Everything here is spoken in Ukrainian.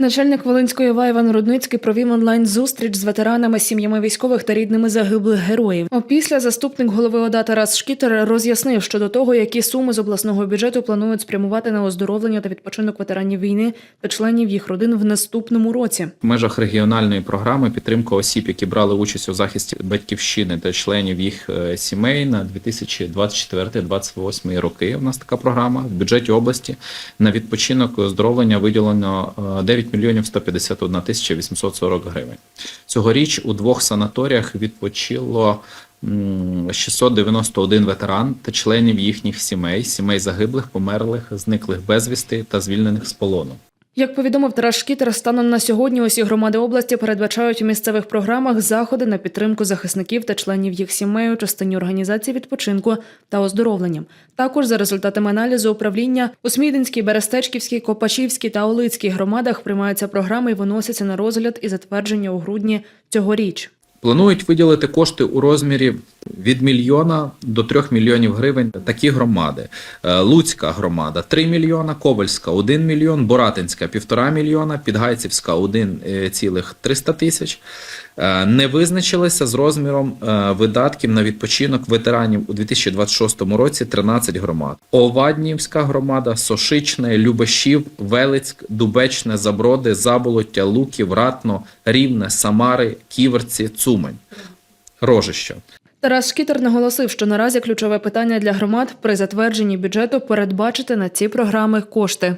Начальник Волинської ОВА Рудницький провів онлайн зустріч з ветеранами, сім'ями військових та рідними загиблих героїв. Опісля заступник голови ОДА Тарас Шкітер роз'яснив щодо того, які суми з обласного бюджету планують спрямувати на оздоровлення та відпочинок ветеранів війни та членів їх родин в наступному році. В межах регіональної програми підтримка осіб, які брали участь у захисті батьківщини та членів їх е, сімей на 2024-2028 роки. У нас така програма в бюджеті області на відпочинок оздоровлення виділено е, 9 мільйонів 151 тисяча 840 гривень. Цьогоріч у двох санаторіях відпочило м, 691 ветеран та членів їхніх сімей, сімей загиблих, померлих, зниклих безвісти та звільнених з полону. Як повідомив Тарас Шкітер, станом на сьогодні усі громади області передбачають у місцевих програмах заходи на підтримку захисників та членів їх сімей у частині організації відпочинку та оздоровлення. Також за результатами аналізу управління у Смідинській, Берестечківській, Копачівській та Олицькій громадах приймаються програми і виносяться на розгляд і затвердження у грудні цьогоріч. Планують виділити кошти у розмірі від мільйона до трьох мільйонів гривень. Такі громади: Е, Луцька громада 3 мільйона, Ковальська 1 мільйон, Боратинська 1,5 мільйона, Підгайцівська 1,300 тисяч. Е, Не визначилися з розміром е, видатків на відпочинок ветеранів у 2026 році 13 громад. Оваднівська громада, Сошичне, Любешів, Велицьк, Дубечне, Заброди, Заболоття, Луків, Ратно, Рівне, Самари, Ківерці, Цумань. Рожище. Тарас Шкітер наголосив, що наразі ключове питання для громад при затвердженні бюджету передбачити на ці програми кошти.